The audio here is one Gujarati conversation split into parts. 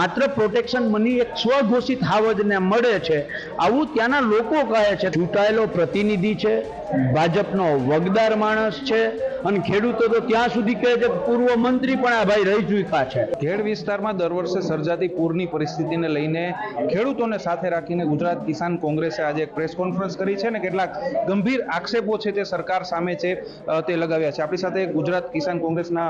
માત્ર પ્રોટેક્શન મની એક સ્વઘોષિત હાવજને મળે છે. આવું ત્યાંના લોકો કહે છે. ચૂંટાયેલો પ્રતિનિધિ છે. ભાજપનો વગદાર માણસ છે અને ખેડૂતો તો ત્યાં સુધી કહે છે પૂર્વ મંત્રી પણ આ ભાઈ રહી ચૂક્યા છે. ખેડ વિસ્તારમાં દર વર્ષે સર્જાતી પૂરની પરિસ્થિતિને લઈને ખેડૂતોને સાથે રાખીને ગુજરાત કિસાન કોંગ્રેસે આજે એક પ્રેસ કોન્ફરન્સ કરી છે ને કેટલાક ગંભીર આક્ષેપો છે તે સરકાર સામે છે તે લગાવ્યા છે. આપણી સાથે ગુજરાત કિસાન કોંગ્રેસના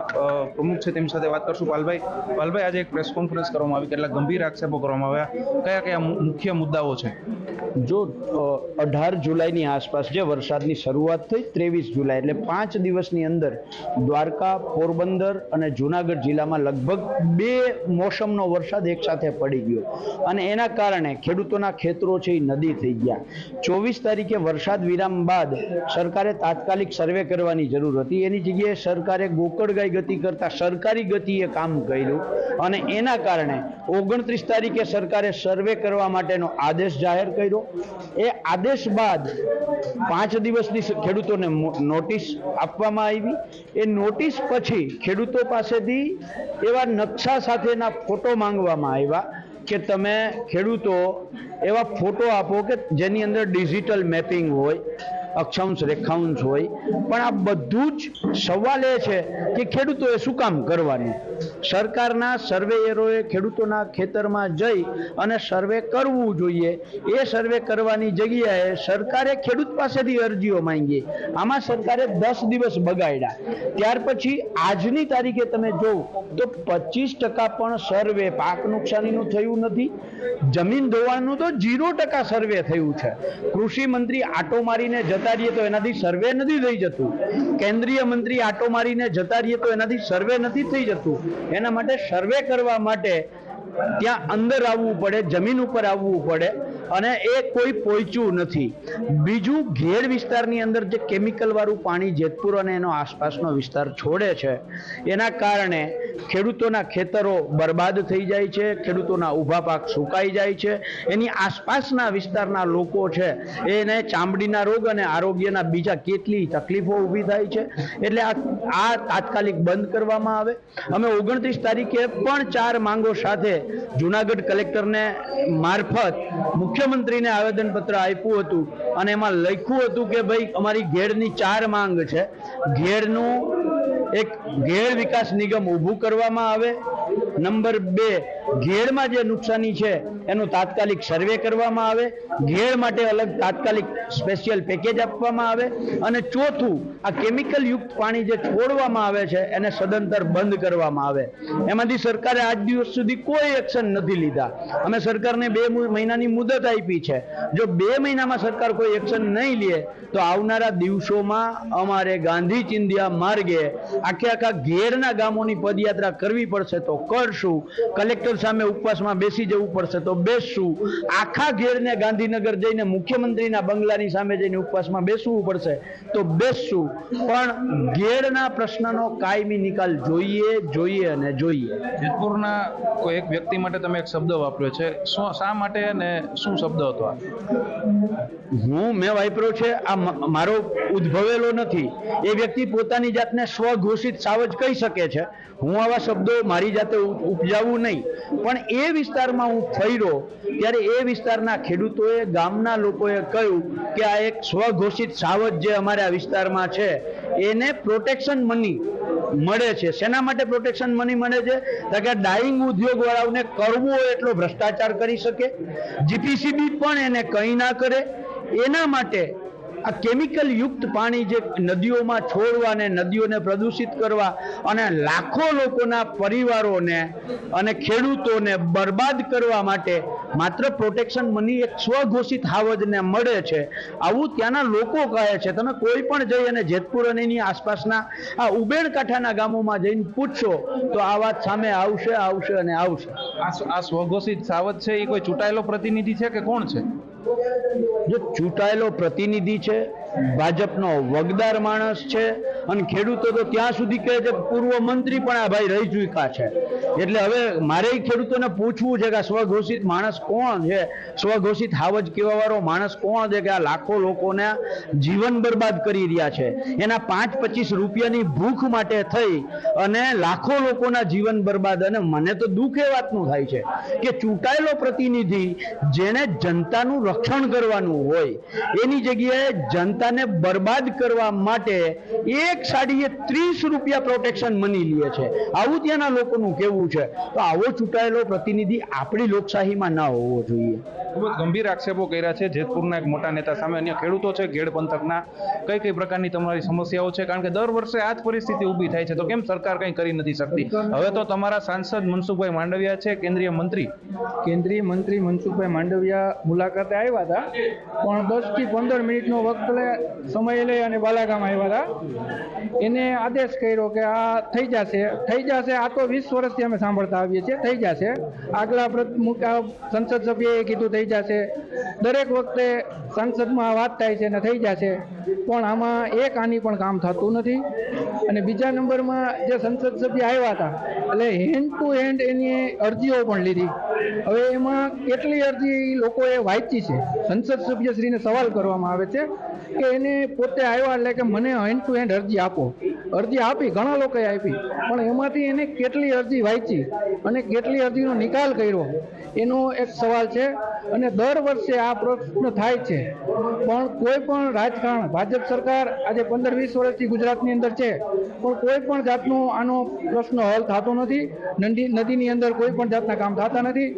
પ્રમુખ છે તેમની સાથે વાત કરશું. પાલભાઈ પાલભાઈ, આજે એક પ્રેસ કોન્ફરન્સ કરવામાં આવી, કેટલાક ગંભીર આક્ષેપો કરવામાં આવ્યા. કયા કયા મુખ્ય મુદ્દાઓ છે? જો અઢાર જુલાઈની આસપાસ જે વરસાદની શરૂઆત થઈ, ત્રેવીસ જુલાઈ, એટલે પાંચ દિવસની અંદર દ્વારકા, પોરબંદર અને જુનાગઢ જિલ્લામાં લગભગ બે મોસમનો વરસાદ એકસાથે પડી ગયો. અને એના કારણે ખેડૂતોના ખેતરો છે એ નદી થઈ ગયા. ચોવીસ તારીખે વરસાદ વિરામ બાદ સરકારે તાત્કાલિક સર્વે કરવાની જરૂર હતી. એની જગ્યાએ સરકારે ગોકળગાય ગતિ કરતાં સરકારી ગતિએ કામ કર્યું અને એના કારણે ઓગણત્રીસ તારીખે સરકારે સર્વે કરવા માટેનો આદેશ જાહેર કર્યો. એ આદેશ બાદ પાંચ દિવસની ખેડૂતોને નોટિસ આપવામાં આવી. એ નોટિસ પછી ખેડૂતો પાસેથી એવા નકશા સાથેના ફોટો માંગવામાં આવ્યા કે તમે ખેડૂતો એવા ફોટો આપો કે જેની અંદર ડિજિટલ મેપિંગ હોય, અક્ષાંશ, રેખાંશ હોય. પણ આ બધું જ સવાલ એ છે કે ખેડૂતોએ શું કામ કરવાનું? સરકારના સર્વેયરોએ ખેડૂતોના ખેતરમાં જઈ અને સર્વે કરવું જોઈએ. એ સર્વે કરવાની જગ્યાએ સરકારે ખેડૂત પાસેથી અરજીઓ માંગી. આમાં સરકારે દસ દિવસ બગાડ્યા. ત્યાર પછી આજની તારીખે તમે જોવો તો પચીસ ટકા પણ સર્વે પાક નુકસાનીનું થયું નથી. જમીન ધોવાનું તો જીરો ટકા સર્વે થયું છે. કૃષિ મંત્રી આટો મારીને જતા રહીએ તો એનાથી સર્વે નથી થઈ જતું. કેન્દ્રીય મંત્રી આટો મારીને જતા રહીએ તો એનાથી સર્વે નથી થઈ જતું. એના માટે સર્વે કરવા માટે ત્યાં અંદર આવવું પડે જમીન ઉપર આવવું પડે. અને એ કોઈ પહોંચ્યું નથી. બીજું ઘેડ વિસ્તારની અંદર જે કેમિકલવાળું પાણી જેતપુર અને એનો આસપાસનો વિસ્તાર છોડે છે, એના કારણે ખેડૂતોના ખેતરો બરબાદ થઈ જાય છે, ખેડૂતોના ઊભા પાક સુકાઈ જાય છે. એની આસપાસના વિસ્તારના લોકો છે, એને ચામડીના રોગ અને આરોગ્યના બીજા કેટલી તકલીફો ઊભી થાય છે. એટલે આ આ તાત્કાલિક બંધ કરવામાં આવે. અમે ઓગણત્રીસ તારીખે પણ ચાર માંગો સાથે જુનાગઢ કલેક્ટરને મારફત મુખ્યમંત્રીને આવેદનપત્ર આપ્યું હતું અને એમાં લખ્યું હતું કે ભાઈ, અમારી ઘેડની ચાર માંગ છે. ઘેડનું એક ઘેડ વિકાસ નિગમ ઊભું કરવામાં આવે નંબર બે ઘેડમાં જે નુકસાની છે, એનું તાત્કાલિક સર્વે કરવામાં આવે. ઘેડ માટે અલગ તાત્કાલિક સ્પેશિયલ પેકેજ આપવામાં આવે. અને ચોથું, આ કેમિકલ યુક્ત પાણી જે છોડવામાં આવે છે, એને સદંતર બંધ કરવામાં આવે. એમાંથી સરકારે આજ દિવસ સુધી કોઈ એક્શન નથી લીધા. અમે સરકારને બે મહિનાની મુદત આપી છે. જો બે મહિનામાં સરકાર કોઈ એક્શન નહીં લે, તો આવનારા દિવસોમાં અમારે ગાંધી ચિંધ્યા માર્ગે આખે આખા ઘેરના ગામોની પદયાત્રા કરવી પડશે તો કરશું. કલેક્ટર સામે ઉપવાસમાં બેસી જવું પડશે તો બેસશું. આખા ઘેરને ગાંધીનગર જઈને મુખ્યમંત્રીના બંગલાની સામે જઈને ઉપવાસમાં બેસવું પડશે તો બેસશું. પણ ઘેરના પ્રશ્નનો કાયમી નિકાલ જોઈએ જોઈએ અને જોઈએ. જેતપુરના કોઈ એક વ્યક્તિ માટે તમે એક શબ્દ વાપર્યો છે. શું શા માટે અને શું શબ્દ હતો આ? હું મેં વાપર્યો છે આ મારો ઉદ્ભવેલો નથી. એ વ્યક્તિ પોતાની જાતને સ્વઘોષિત સાવજ કહી શકે છે. હું આવા શબ્દો મારી જાતે ઉ- ઉપજાવું નહીં. પણ એ વિસ્તારમાં હું ફર્યો, ત્યારે એ વિસ્તારના ખેડૂતોએ, ગામના લોકોએ કહ્યું કે આ એક સ્વઘોષિત સાવજ જે અમારા વિસ્તારમાં છે, એને પ્રોટેક્શન મની મળે છે. શેના માટે પ્રોટેક્શન મની મળે છે? તો કે ડાઈંગ ઉદ્યોગવાળાઓને કરવો એટલો ભ્રષ્ટાચાર કરી શકે, જીપીસીબી પણ એને કંઈ ના કરે. એના માટે આ કેમિકલ યુક્ત પાણી જે નદીઓમાં છોડવા અને નદીઓને પ્રદૂષિત કરવા અને લાખો લોકોના પરિવારોને અને ખેડૂતોને બરબાદ કરવા માટે માત્ર પ્રોટેક્શન મની એક સ્વઘોષિત હાવજને મળે છે. આવું ત્યાંના લોકો કહે છે. તમે કોઈ પણ જઈ અને જેતપુર અને એની આસપાસના આ ઉબેણ કાંઠાના ગામોમાં જઈને પૂછશો તો આ વાત સામે આવશે આવશે અને આવશે. આ સ્વઘોષિત સાવજ છે એ કોઈ ચૂંટાયેલો પ્રતિનિધિ છે કે કોણ છે? જો ચૂંટાયેલો પ્રતિનિધિ છે ભાજપનો વગદાર માણસ છે અને ખેડૂતો તો ત્યાં સુધી કહે છે પૂર્વ મંત્રી પણ આ ભાઈ રહી ચૂક્યા છે. એટલે હવે મારે ખેડૂતોને પૂછવું છે કે આ સ્વઘોષિત માણસ કોણ છે? સ્વઘોષિત હાવજ કહેવાવાળો માણસ કોણ છે કે આ લાખો લોકોને જીવન બરબાદ કરી રહ્યા છે? એના પાંચ પચીસ રૂપિયાની ભૂખ માટે થઈ અને લાખો લોકોના જીવન બરબાદ અને મને તો દુઃખ એ વાતનું થાય છે કે ચૂંટાયેલો પ્રતિનિધિ જેને જનતાનું રક્ષણ કરવાનું હોય, એની જગ્યાએ જનતાને બરબાદ કરવા માટે એક સાડીએ ત્રીસ રૂપિયા પ્રોટેક્શન મની લે છે. આવું ત્યાંના લોકોનું કેવું છે? તો આવો ચૂંટાયેલો પ્રતિનિધિ આપણી લોકશાહીમાં ના હોવો જોઈએ. ખૂબ જ ગંભીર આક્ષેપો કર્યા છે. જેતપુરના એક મોટા નેતા સામે અન્ય ખેડૂતો છે, ગેડ પંથકના. કઈ કઈ પ્રકારની તમારી સમસ્યાઓ છે? કારણ કે દર વર્ષે આ જ પરિસ્થિતિ ઊભી થાય છે. તો કેમ સરકાર કંઈ કરી નથી શકતી? હવે તો તમારા સાંસદ મનસુખભાઈ માંડવિયા છે, કેન્દ્રીય મંત્રી. કેન્દ્રીય મંત્રી મનસુખભાઈ માંડવિયા મુલાકાતે આવ્યા હતા. પણ દસથી પંદર મિનિટનો વખત લે, સમય લઈ અને બાલાગામ આવ્યા હતા. એને આદેશ કર્યો કે આ થઈ જશે. થઈ જશે, આ તો વીસ વર્ષથી અમે સાંભળતા આવીએ છીએ. થઈ જશે. આગલા સંસદ સભ્યએ કીધું થઈ જશે. દરેક વખતે સંસદમાં વાત થાય છે ને થઈ જશે. પણ આમાં એક આની પણ કામ થતું નથી. અને બીજા નંબરમાં જે સંસદ સભ્ય આવ્યા હતા, એટલે હેન્ડ ટુ હેન્ડ એની અરજીઓ પણ લીધી. હવે એમાં કેટલી અરજી લોકોએ વાંચી છે? સંસદ સભ્યશ્રીને સવાલ કરવામાં આવે છે કે એને પોતે આવ્યા એટલે કે મને હેન્ડ ટુ હેન્ડ અરજી આપો. અરજી આપી, ઘણા લોકોએ આપી. પણ એમાંથી એને કેટલી અરજી વાંચી અને કેટલી અરજીનો નિકાલ કર્યો, એનો એક સવાલ છે. અને દર વર્ષે આ પ્રશ્ન થાય છે. પણ કોઈ પણ રાજકારણ, ભાજપ સરકાર આજે પંદર વીસ વર્ષથી ગુજરાતની અંદર છે. પણ કોઈ પણ જાતનો આનો પ્રશ્ન હલ થતો નથી. નદી, નદીની અંદર કોઈ પણ જાતના કામ થતા નથી.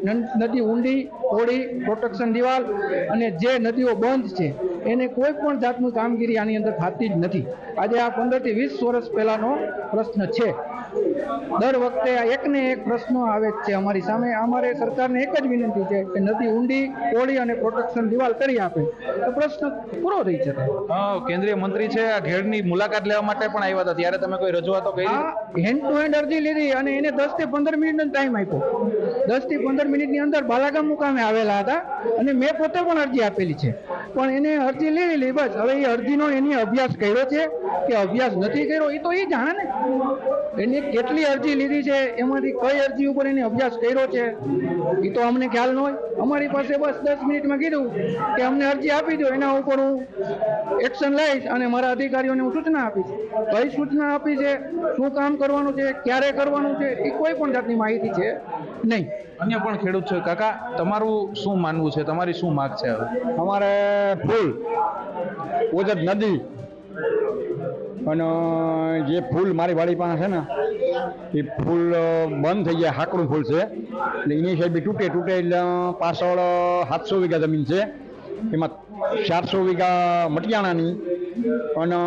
નદી ઊંડી હોળી પ્રોટેક્શન દિવાલ અને જે નદીઓ બંધ છે એને કોઈ પણ જાતનું કામગીરી આની અંદર થતી જ નથી. આજે આ પંદરથી વીસ વર્ષ પહેલાંનો પ્રશ્ન છે. દર વખતે આ એકને એક પ્રશ્નો આવે જ છે અમારી સામે. અમારે સરકારને એક જ વિનંતી છે કે નદી ઊંડી કોળી અને પ્રોટેક્શન દિવાલ કરી આપે. તો પ્રશ્ન પૂરો થઈ જશે. હા કેન્દ્રીય મંત્રી છે આ ઘેડની મુલાકાત લેવા માટે પણ આવ્યા હતા. ત્યારે તમે કોઈ રજૂઆતો કરી? હેન્ડ ટુ હેન્ડ અરજી લીધી અને એને દસથી પંદર મિનિટનો ટાઈમ આપ્યો. દસથી પંદર મિનિટની અંદર બાલાગામ મુકામે આવેલા હતા અને મેં પોતે પણ અરજી આપેલી છે. પણ એને અરજી લઈ લીધી બસ. હવે એ અરજીનો એની અભ્યાસ કર્યો છે. કે અભ્યાસ નથી કર્યો એ તો એ જાણે ને. એને કેટલી અરજી લીધી છે એમાંથી કઈ અરજી ઉપર એને અભ્યાસ કર્યો છે એ તો અમને ખ્યાલ ન હોય. અમારી પાસે બસ દસ મિનિટમાં કીધું કે અમને અરજી આપી દો એના ઉપર હું એક્શન લઈશ અને મારા અધિકારીઓને હું સૂચના આપીશ. કઈ સૂચના આપી છે શું કામ કરવાનું છે ક્યારે કરવાનું છે એ કોઈ પણ જાતની માહિતી છે નહીં. અન્ય પણ ખેડૂત છે. કાકા તમારું શું માનવું છે? તમારી શું માગ છે હવે? અમારે ફૂલ. ઓજત નદી. અને જે ફૂલ મારી વાડી પાસે છે ને, એ ફૂલ બંધ થઈ જાય હાકડું ફૂલ છે. એટલે એની સાઈડ બી તૂટે તૂટે એટલે પાછળ સાતસો વીઘા જમીન છે. એમાં ચારસો વીઘા મટિયાણાની અને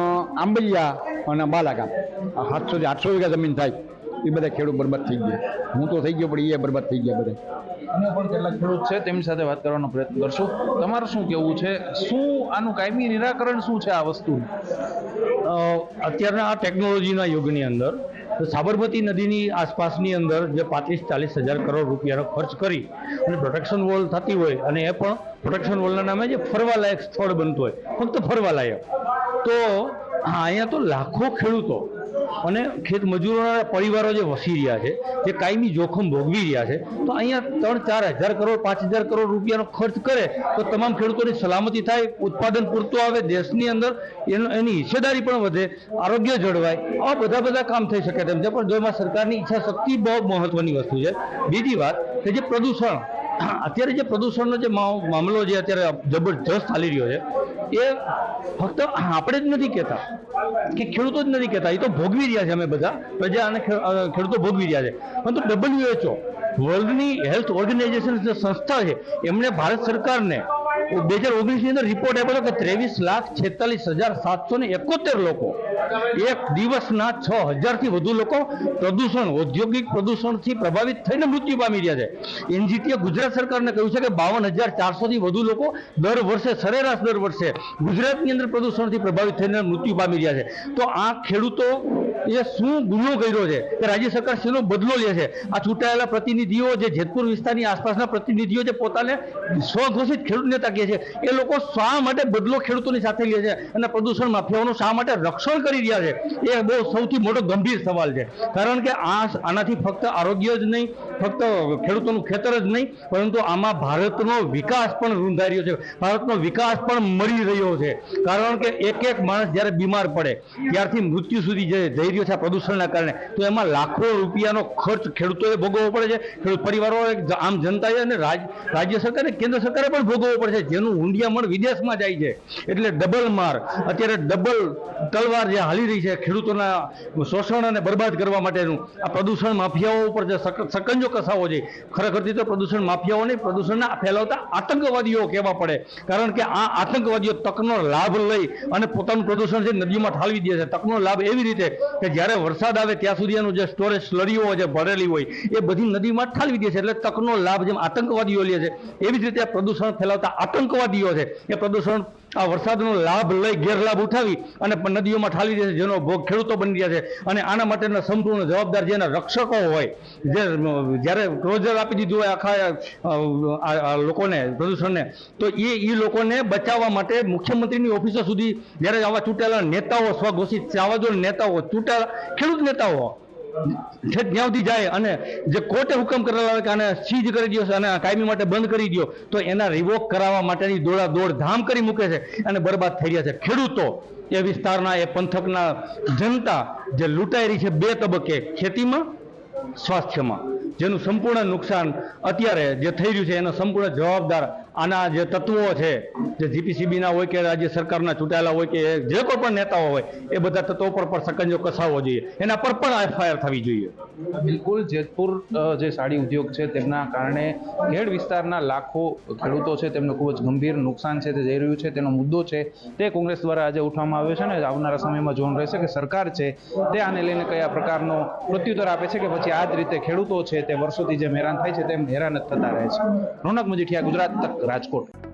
આંબલિયા અને બાલાગામ આ સાતસો થી આઠસો વીઘા જમીન થાય. એ બધા ખેડૂત બરબાદ થઈ ગયા. હું તો થઈ ગયો, પણ એ બરબાદ થઈ ગયા બધા. અન્ય પણ કેટલાક ખેડૂત છે, તેમની સાથે વાત કરવાનો પ્રયત્ન કરશું. તમારું શું કેવું છે? શું આનું કાયમી નિરાકરણ શું છે આ વસ્તુ અત્યારના આ ટેકનોલોજીના યુગની અંદર સાબરમતી નદીની આસપાસની અંદર જે પાંત્રીસ ચાલીસ હજાર કરોડ રૂપિયાનો ખર્ચ કરી અને પ્રોટેક્શન વોલ થતી હોય અને એ પણ પ્રોટેક્શન વોલના નામે જે ફરવાલાયક સ્થળ બનતું હોય, ફક્ત ફરવાલાયક. તો હા, અહીંયા તો લાખો ખેડૂતો અને ખેત મજૂરોના પરિવારો જે વસી રહ્યા છે, જે કાયમી જોખમ ભોગવી રહ્યા છે, તો અહીંયા ત્રણ ચાર હજાર કરોડ, પાંચ હજાર કરોડ રૂપિયાનો ખર્ચ કરે, તો તમામ ખેડૂતોની સલામતી થાય, ઉત્પાદન પૂરતું આવે, દેશની અંદર એનો એની હિસ્સેદારી પણ વધે, આરોગ્ય જળવાય, આવા બધા બધા કામ થઈ શકે તેમ છે. પણ જો એમાં સરકારની ઈચ્છા શક્તિ બહુ મહત્વની વસ્તુ છે. બીજી વાત કે જે પ્રદૂષણ, અત્યારે જે પ્રદૂષણનો જે મામલો જે અત્યારે જબરજસ્ત ચાલી રહ્યો છે એ ફક્ત આપણે જ નથી કહેતા. કે ખેડૂતો જ નથી કહેતા. એ તો ભોગવી રહ્યા છે અમે બધા. પ્રજા અને ખેડૂતો ભોગવી રહ્યા છે. પરંતુ ડબલ્યુએચઓ વર્લ્ડની હેલ્થ ઓર્ગેનાઇઝેશન જે સંસ્થા છે એમણે ભારત સરકારને બે હજાર ઓગણીસની અંદર રિપોર્ટ આપ્યો કે ત્રેવીસ લાખ છેતાલીસ હજાર સાતસો ને એકોતેર લોકો એક દિવસના છ હજારથી વધુ લોકો પ્રદૂષણ, ઔદ્યોગિક પ્રદૂષણથી પ્રભાવિત થઈને મૃત્યુ પામી રહ્યા છે. એનજીટીએ ગુજરાત સરકારને કહ્યું છે કે બાવન હજાર ચારસોથી વધુ લોકો દર વર્ષે સરેરાશ દર વર્ષે ગુજરાતની અંદર પ્રદૂષણથી પ્રભાવિત થઈને મૃત્યુ પામી રહ્યા છે. તો આ ખેડૂતો એ શું ગુનો કર્યો છે કે રાજ્ય સરકાર શેનો બદલો લે છે? આ ચૂંટાયેલા પ્રતિનિધિઓ જે જેતપુર વિસ્તારની આસપાસના પ્રતિનિધિઓ જે પોતાને સ્વઘોષિત ખેડૂત નેતા શકીએ છીએ. એ લોકો શા માટે બદલો ખેડૂતોની સાથે લે છે અને પ્રદૂષણ માફિયાઓનું શા માટે રક્ષણ કરી રહ્યા છે? એ બહુ સૌથી મોટો ગંભીર સવાલ છે. કારણ કે આ આનાથી ફક્ત આરોગ્ય જ નહીં, ફક્ત ખેડૂતોનું ખેતર જ નહીં, પરંતુ આમાં ભારતનો વિકાસ પણ રૂંધાઈ રહ્યો છે. ભારતનો વિકાસ પણ મળી રહ્યો છે. કારણ કે એક એક માણસ જ્યારે બીમાર પડે, ત્યારથી મૃત્યુ સુધી જે જઈ રહ્યો છે આ પ્રદૂષણના કારણે, તો એમાં લાખો રૂપિયાનો ખર્ચ ખેડૂતોએ ભોગવવો પડે છે. ખેડૂત પરિવારો આમ જનતાએ અને રાજ્ય સરકારે, કેન્દ્ર સરકારે પણ ભોગવવો પડે છે. જેનું હુંડિયામણ વિદેશમાં જાય છે. એટલે ડબલ માર. અત્યારે ડબલ તલવાર જે હાલી રહી છે ખેડૂતોના શોષણ અને બરબાદ કરવા માટેનું. આ પ્રદૂષણ માફિયાઓ ઉપર જે સકંજો કસાવો છે. ખરેખરથી તો પ્રદૂષણ માફિયાઓ નહીં, પ્રદૂષણના ફેલાવતા આતંકવાદીઓ કહેવા પડે. કારણ કે આ આતંકવાદીઓ તકનો લાભ લઈ અને પોતાનું પ્રદૂષણ જે નદીમાં ઠાલવી દે છે, તકનો લાભ એવી રીતે કે જ્યારે વરસાદ આવે ત્યાં સુધી એનું જે સ્ટોરેજ સ્લરીઓ જે ભરેલી હોય, એ બધી નદીમાં ઠાલવી દે છે. એટલે તકનો લાભ જેમ આતંકવાદીઓ લે છે, એવી જ રીતે પ્રદૂષણ ફેલાવતા આતંકવાદીઓ છે. એ પ્રદૂષણ, આ વરસાદનો લાભ લઈ ગેરલાભ ઉઠાવી અને નદીઓમાં ઠાલી દે છે. જેનો ભોગ ખેડૂતો બની રહ્યા છે. અને આના માટેના સંપૂર્ણ જવાબદાર જેના રક્ષકો હોય, જે જ્યારે ક્લોઝર આપી દીધું હોય આખા લોકોને પ્રદૂષણને, તો એ એ લોકોને બચાવવા માટે મુખ્યમંત્રીની ઓફિસો સુધી જ્યારે આવા ચૂંટાયેલા નેતાઓ, સ્વઘોષિત આવા જો નેતાઓ ચૂંટાયેલા ખેડૂત નેતાઓ છેક જ્યાં સુધી જાય અને જે કોર્ટે હુકમ કરેલા હોય કે આને સીઝ કરી દો અને કાયમી માટે બંધ કરી દો તો એના રિવોક કરાવવા માટેની દોડા દોડ ધામ કરી મૂકે છે અને બરબાદ થઈ રહ્યા છે. ખેડૂતો એ વિસ્તારના, એ પંથકના જનતા જે લૂંટાઈ રહી છે બે તબક્કે, ખેતીમાં, સ્વાસ્થ્યમાં. જેનું સંપૂર્ણ નુકસાન અત્યારે જે થઈ રહ્યું છે, એનો સંપૂર્ણ જવાબદાર આના જે તત્વો છે, જે જીપીસીબીના હોય કે રાજ્ય સરકારના ચૂંટાયેલા હોય કે જે કોઈ પણ નેતાઓ હોય, એ બધા તત્વો પર પણ સકંજો કસાવવો જોઈએ. એના પર પણ એફઆઈઆર થવી જોઈએ. બિલકુલ, જેતપુર જે સાડી ઉદ્યોગ છે, તેમના કારણે ખેડ વિસ્તારના લાખો ખેડૂતો છે, તેમને ખૂબ જ ગંભીર નુકસાન છે, તે જઈ રહ્યું છે. તેનો મુદ્દો છે, તે કોંગ્રેસ દ્વારા આજે ઉઠવામાં આવ્યો છે ને આવનારા સમયમાં જોવાનું રહેશે કે સરકાર છે, તે આને લઈને કયા પ્રકારનો પ્રત્યુત્તર આપે છે કે પછી આ જ રીતે ખેડૂતો છે, તે વર્ષોથી જેમ હેરાન થાય છે, તેમ હેરાન જ થતા રહે છે. રોનક મજીઠિયા, ગુજરાત તક રાજકોટ.